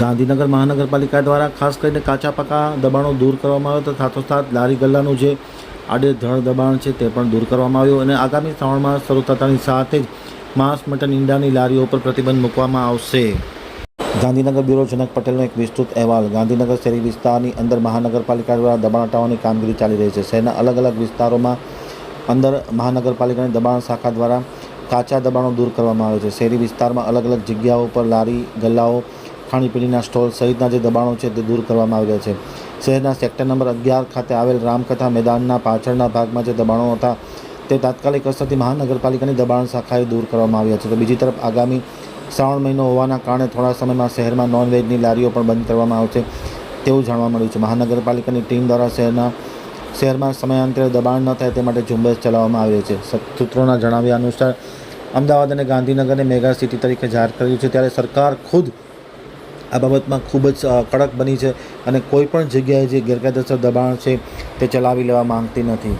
ગાંધીનગર મહાનગરપાલિકા દ્વારા ખાસ કરીને કાચા પાકા દબાણો દૂર કરવામાં આવ્યો તો સાથોસાથ લારી ગલ્લાનું જે આડેધડ દબાણ છે તે પણ દૂર કરવામાં આવ્યું અને આગામી શ્રાવણમાં શરૂ થતાની સાથે જ માંસ, મટન, ઈંડાની લારીઓ પર પ્રતિબંધ મૂકવામાં આવશે. ગાંધીનગર બ્યુરો જનક પટેલનો એક વિસ્તૃત અહેવાલ. ગાંધીનગર શહેરી વિસ્તારની અંદર મહાનગરપાલિકા દ્વારા દબાણ હટાવવાની કામગીરી ચાલી રહી છે. શહેરના અલગ અલગ વિસ્તારોમાં અંદર મહાનગરપાલિકાની દબાણ શાખા દ્વારા કાચા દબાણો દૂર કરવામાં આવે છે. શહેરી વિસ્તારમાં અલગ અલગ જગ્યાઓ પર લારી, ગલ્લાઓ ખાણીપીણીના સ્ટોલ સહિતના જે દબાણો છે તે દૂર કરવામાં આવ્યા છે. શહેરના સેક્ટર નંબર અગિયાર ખાતે આવેલ રામકથા મેદાનના પાછળના ભાગમાં જે દબાણો હતા તે તાત્કાલિક અસરથી મહાનગરપાલિકાની દબાણ શાખાએ દૂર કરવામાં આવ્યા છે તો બીજી તરફ આગામી શ્રાવણ મહિનો હોવાના કારણે થોડા સમયમાં શહેરમાં નોનવેજની લારીઓ પણ બંધ કરવામાં આવશે તેવું જાણવા મળ્યું છે. મહાનગરપાલિકાની ટીમ દ્વારા શહેરના શહેરમાં સમયાંતરે દબાણ ન થાય તે માટે ઝુંબેશ ચલાવવામાં આવી છે. સૂત્રોના જણાવ્યા અનુસાર અમદાવાદ અને ગાંધીનગરને મેગા સિટી તરીકે જાહેર કર્યું છે. ત્યારે સરકાર ખુદ આ બાબતમાં ખૂબ જ કડક બની છે અને કોઈપણ જગ્યાએ જે ગેરકાયદેસર દબાણ છે તે ચલાવી લેવા માંગતી નથી.